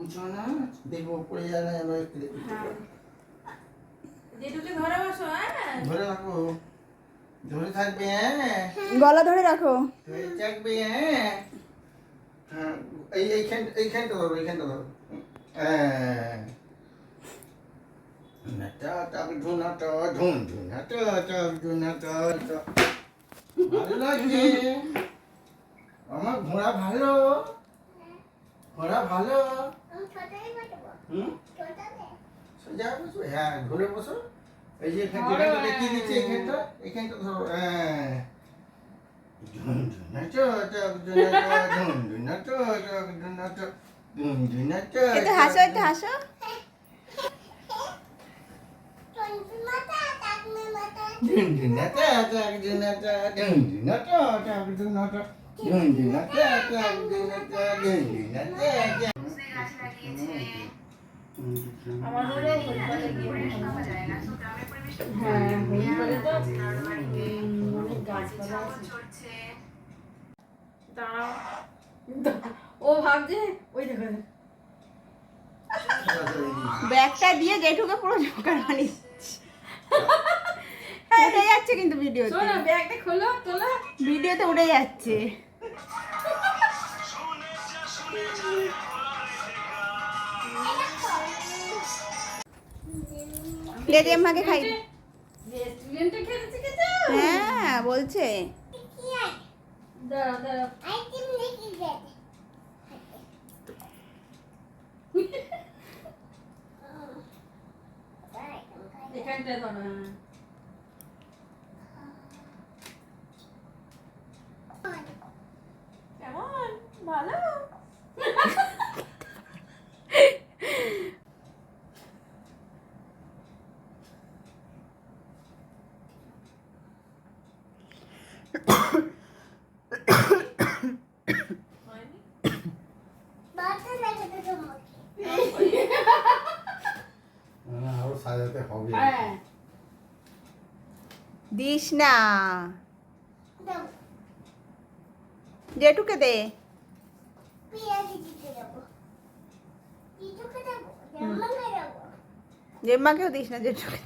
না দেখব পড়ে যায় না একটু দেখব। হ্যাঁ। জেঠুকে ধরে বসো হ্যাঁ। ধরে রাখো। ধরে থাকবে হ্যাঁ। গলা ধরে রাখো। ধরে থাকবে হ্যাঁ। হ্যাঁ, এই এইখান এইখানটা ধরো এইখানটা ধরো। হ্যাঁ। নাটা টাক ধুনাটা ধুন ধুনাটা টাক ধুনাটা টাক। ভালো লাগছে? আমার ঘোড়া ভালো। ঘোড়া ভালো। হুম সোজা বসো হ্যাঁ ঘুরে বসো এই যে এখান যেখানটা দেখিয়ে দিচ্ছি এখানটা এখানটা ধরো হ্যাঁ হাসো একটু হাসো ঝুনঝুনাটো হরিপালে গিয়ে হ্যাঁ হরিপালে তো অনেক গাছপালা আছে। দাঁড়াও। ও ভাবছে ওই দেখো ব্যাগটা দিয়ে জেঠুকে পুরো জোকার দিচ্ছি। উঠে যাচ্ছে কিন্তু ভিডিওতে শোনো ব্যাগটা খোলো তোলো। ভিডিওতে উঠে যাচ্ছে। লেডি আমাকে খাই। হ্যাঁ বলছে। এখানটা ধরো হ্যাঁ। কেমন? ভালো? সাজাতে হবে হ্যাঁ দিস না জেঠুকে দে জেম্মাকেও দিস না জেঠুকে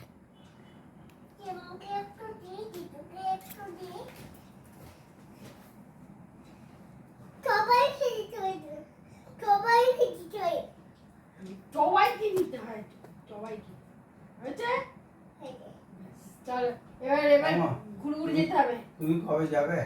নিতে হয় সবাইকে। হয়েছে? চলো এবার এবার। ঘুরে ঘুরে যেতে হবে। তুমি কবে যাবে?